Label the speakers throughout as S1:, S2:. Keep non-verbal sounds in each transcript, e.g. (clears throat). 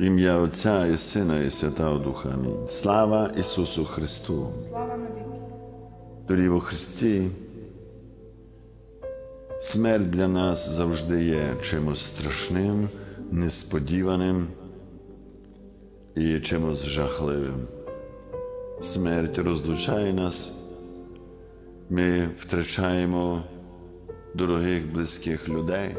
S1: Ім'я Отця і Сина, і Святого Духа. Амінь. Слава Ісусу Христу!
S2: Слава навіки.
S1: Дорогі во Христі, смерть для нас завжди є чимось страшним, несподіваним і чимось жахливим. Смерть розлучає нас, ми втрачаємо дорогих близьких людей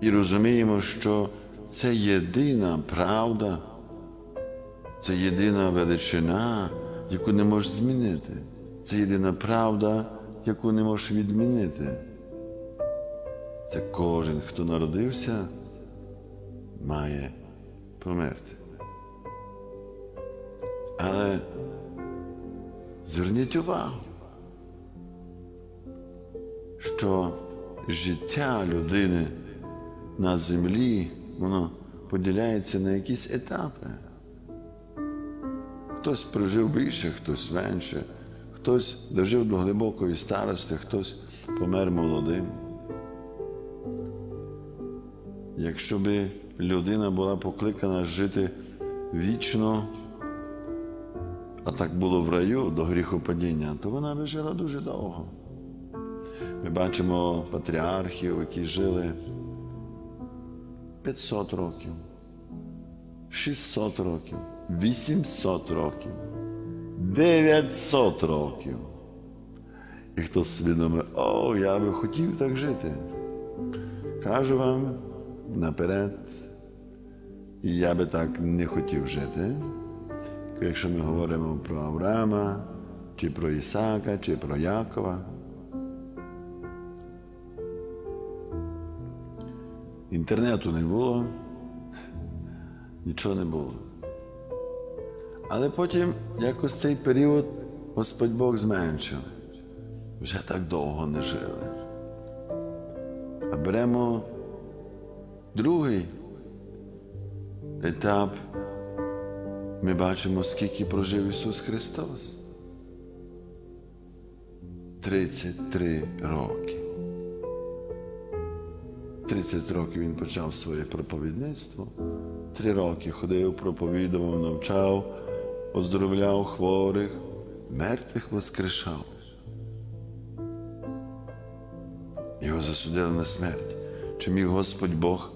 S1: і розуміємо, що це єдина правда, це єдина величина, яку не можеш змінити. Це єдина правда, яку не можеш відмінити. Це кожен, хто народився, має померти. Але зверніть увагу, що життя людини на землі, воно поділяється на якісь етапи. Хтось прожив більше, хтось менше, хтось дожив до глибокої старости, хтось помер молодим. Якщо би людина була покликана жити вічно, а так було в раю до гріхопадіння, то вона би жила дуже довго. Ми бачимо патріархів, які жили 500 років, 600 років, 800 років, 900 років. І хто собі о, я би хотів так жити. Кажу вам наперед, я би так не хотів жити. Якщо ми говоримо про Авраама, чи про Ісака, чи про Якова. Інтернету не було, нічого не було. Але потім якось цей період Господь Бог зменшив. Вже так довго не жили. А беремо другий етап. Ми бачимо, скільки прожив Ісус Христос. 33 роки. 30 років він почав своє проповідництво. Три роки ходив, проповідував, навчав, оздоровляв хворих, мертвих воскрешав. Його засудили на смерть. Чи міг Господь Бог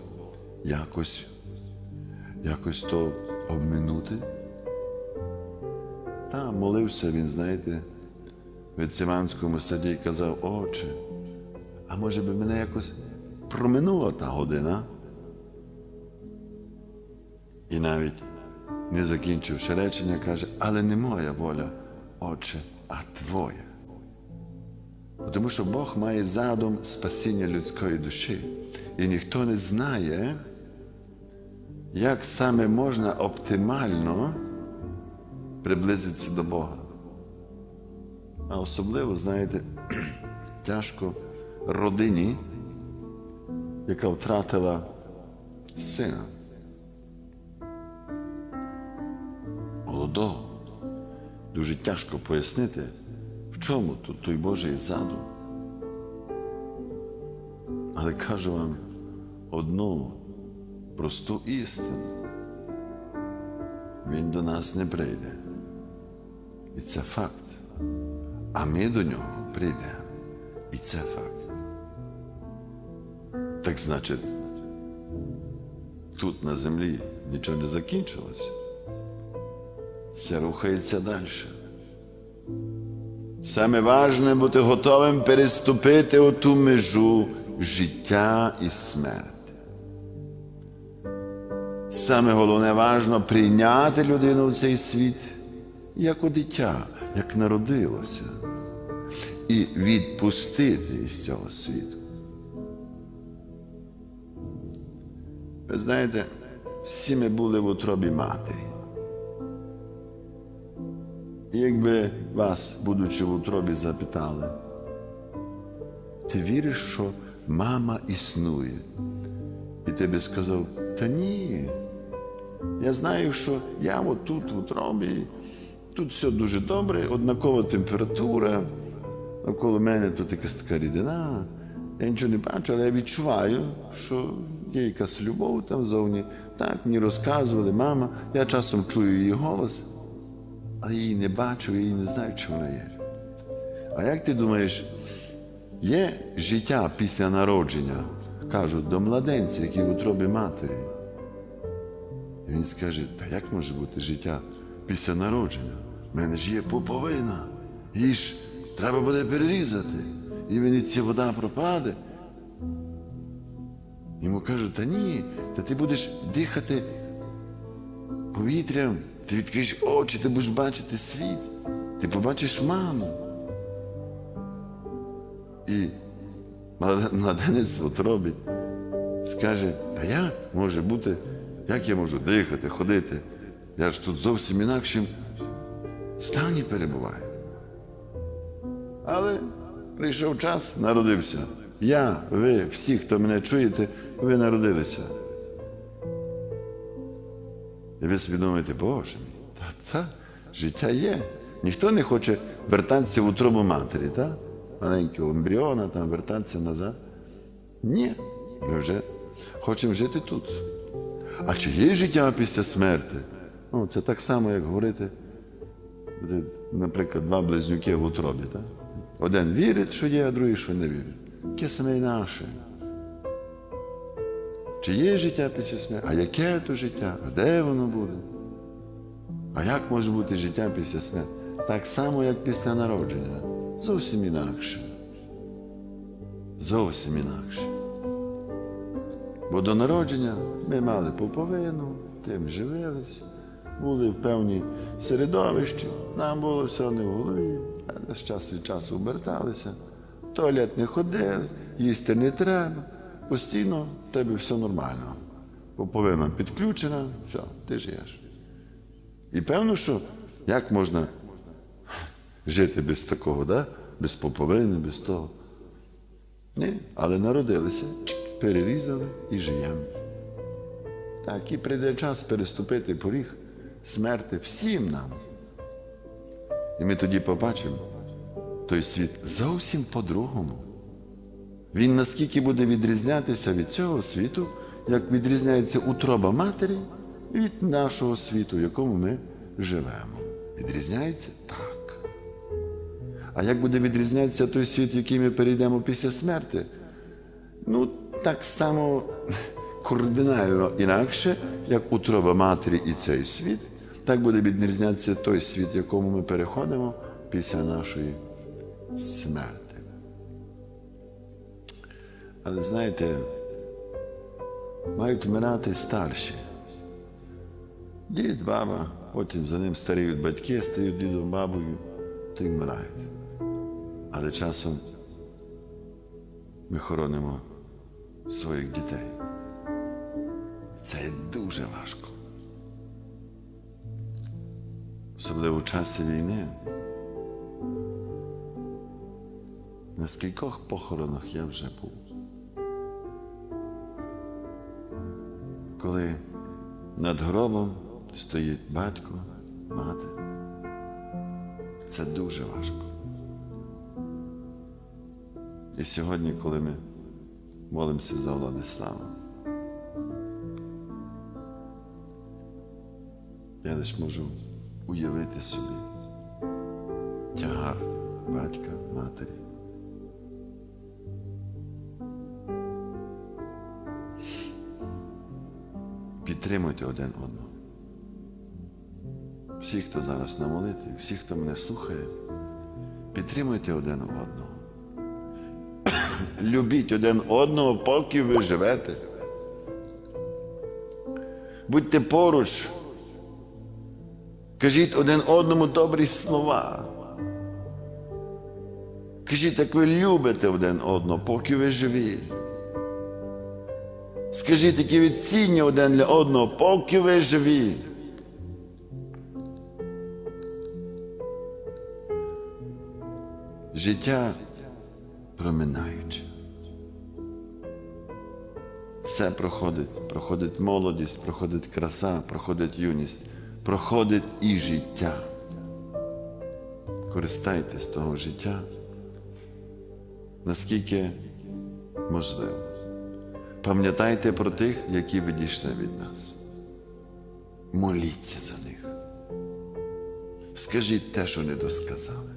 S1: якось, якось то обминути? Та молився він, знаєте, в Гециманському саді і казав, Отче, а може би мене якось проминула та година. І навіть не закінчивши речення, каже, але не моя воля, Отче, а Твоя. Тому що Бог має задум спасіння людської душі. І ніхто не знає, як саме можна оптимально приблизитися до Бога. А особливо, знаєте, (clears throat) тяжко родині, яка втратила сина. Молодого. Дуже тяжко пояснити, в чому тут той Божий задум. Але кажу вам одну просту істину. Він до нас не прийде. І це факт. А ми до нього прийдемо. І це факт. Так значить, тут на землі нічого не закінчилося. Все рухається далі. Саме важне бути готовим переступити оту межу життя і смерті. Саме головне важно прийняти людину в цей світ як у дитя, як народилося, і відпустити із цього світу. Ви знаєте, всі ми були в утробі матері. Якби вас, будучи в утробі, запитали, ти віриш, що мама існує? І ти би сказав, та ні. Я знаю, що я отут в утробі, тут все дуже добре, однакова температура, навколо мене тут якась така рідина. Я нічого не бачу, але я відчуваю, що є якась любов там зовні. Так, мені розказували, мама, я часом чую її голос, але її не бачу, і не знаю, чи вона є. А як ти думаєш, є життя після народження, кажуть, до младенця, який в утробі матері? І він скаже, та як може бути життя після народження? У мене ж є пуповина, її ж треба буде перерізати, і мені ця вода пропаде. Йому кажуть, та ні, та ти будеш дихати повітрям, ти відкриєш очі, ти будеш бачити світ, ти побачиш маму. І младенець в утробі скаже, а як може бути, як я можу дихати, ходити? Я ж тут зовсім інакшим стані перебуваю. Але прийшов час, народився. Я, ви, всі, хто мене чуєте, ви народилися. І ви свідомуєте, Боже мій, та це життя є. Ніхто не хоче вертатися в утробу матері, так? маленького ембріона, там вертатися назад. Ні, ми вже хочемо жити тут. А чи є життя після смерти? Ну, це так само, як говорити, наприклад, два близнюки в утробі. Так? Один вірить, що є, а другий, що не вірить. Яке саме наше. Чи є життя після смерті? А яке то життя? А де воно буде? А як може бути життя після смерті? Так само, як після народження. Зовсім інакше. Зовсім інакше. Бо до народження ми мали пуповину, тим живилися, були в певній середовищі, нам було все не в голові, а з часу від часу оберталися, туалет не ходили, їсти не треба. Постійно в тебе все нормально. Пуповина підключена, все, ти живеш. І певно, що як можна жити без такого, да? без поповини, без того. Ні, але народилися, перерізали і живемо. Так, і прийде час переступити поріг смерти всім нам. І ми тоді побачимо той світ зовсім по-другому. Він наскільки буде відрізнятися від цього світу, як відрізняється утроба матері від нашого світу, в якому ми живемо. Відрізняється так. А як буде відрізнятися той світ, в який ми перейдемо після смерті? Ну, так само кардинально інакше, як утроба матері і цей світ, так буде відрізнятися той світ, в якому ми переходимо після нашої смерти. Але знаєте, мають вмирати старші. Дід, баба, потім за ним старіють батьки, стають дідом, бабою, й вмирають. Але часом ми хоронимо своїх дітей. Це дуже важко. Особливо в часі війни. На скількох похоронах я вже був. Коли над гробом стоїть батько, мати, це дуже важко. І сьогодні, коли ми молимося за Владислава, я лише можу уявити собі тягар батька, матері. Підтримуйте один одного. Всі, хто зараз на молитві, всі, хто мене слухає, підтримуйте один одного. Любіть один одного, поки ви живете. Будьте поруч. Кажіть один одному добрі слова. Кажіть, як ви любите один одного, поки ви живі. Скажіть, які ви цінні один для одного, поки ви живі. Життя проминаюче. Все проходить, проходить молодість, проходить краса, проходить юність, проходить і життя. Користайтесь того життя, наскільки можливо. Пам'ятайте про тих, які відійшли від нас. Моліться за них. Скажіть те, що не досказали.